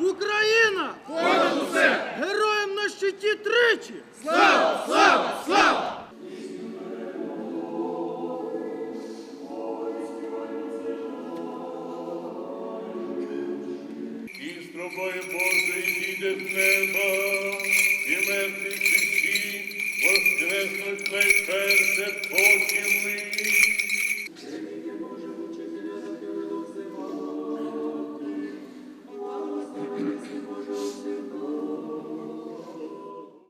Україна! Понад усе! Героям на щиті тричі! Слава! Слава! Слава! Бой Божий дійде з неба, і мертві свічі воскреснуть найперше ми.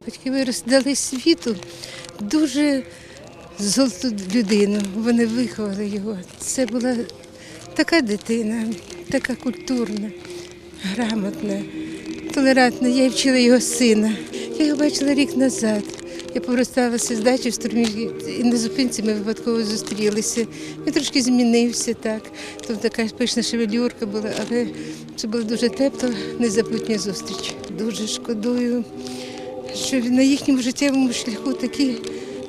Батьки виросли, дали світу дуже золоту людину. Вони виховали його. Це була така дитина, така культурна, грамотна, толерантна. Я вчила його сина. Я його бачила рік назад. Я поверталася з дачі в штурмі і на зупинці ми випадково зустрілися. Він трошки змінився так. Тут така пишна шевелюрка була, але це була дуже тепла, незабутня зустріч. Дуже шкодую що на їхньому життєвому шляху такі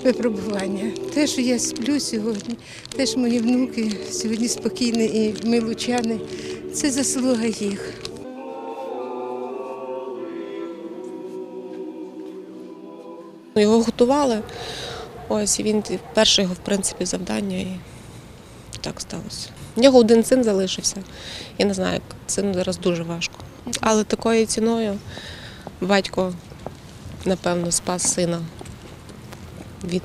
випробування. Те, що я сплю сьогодні, те, що мої внуки сьогодні спокійні і ми лучани, це заслуга їх. Його готували. Ось він перше його, в принципі, завдання і так сталося. У нього один син залишився. Я не знаю, як сину зараз дуже важко. Але такою ціною батько, напевно, спас сина від,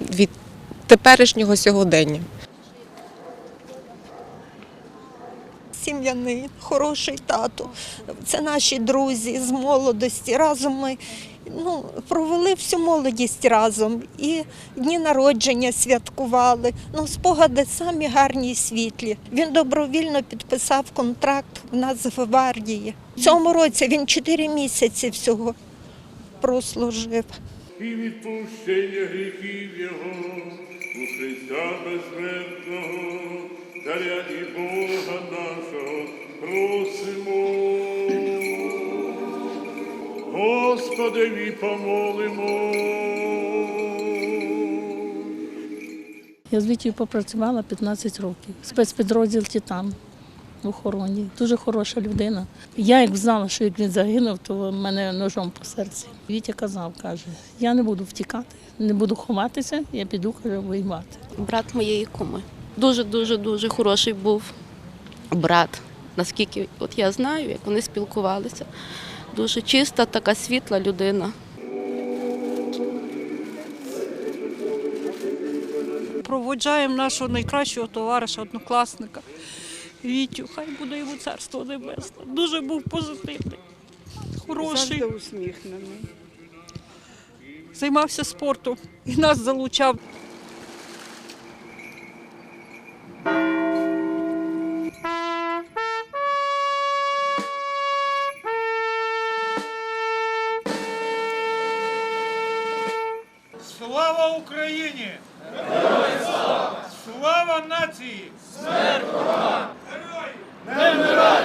від теперішнього сьогодення. сім'яний, хороший тато. Це наші друзі з молодості. Разом ми ну, провели всю молодість разом. І дні народження святкували. Ну, спогади самі гарні і світлі. Він добровільно підписав контракт в Нацгвардії. В цьому році він 4 місяці всього прослужив. і відпущення гріхів Його у Христа безсмертного, Царя і Бога нашого просимо. Господи, помолимо. Я з Вітєю попрацювала 15 років. Спецпідрозділ Титан в охороні. Дуже хороша людина. Я як знала, що як він загинув, то в мене ножом по серці. Вітя казав, каже, я не буду втікати, не буду ховатися, я піду каже, воювати. брат моєї куми. Дуже дуже дуже хороший був брат. Наскільки от я знаю, як вони спілкувалися. Дуже чиста, така світла людина. проводжаємо нашого найкращого товариша, однокласника Вітю. Хай буде йому царство небесне. Дуже був позитивний, хороший. усміхнений. Займався спортом і нас залучав. Слава Україні! Слава! Слава нації! Смерть ворогам! Memorize!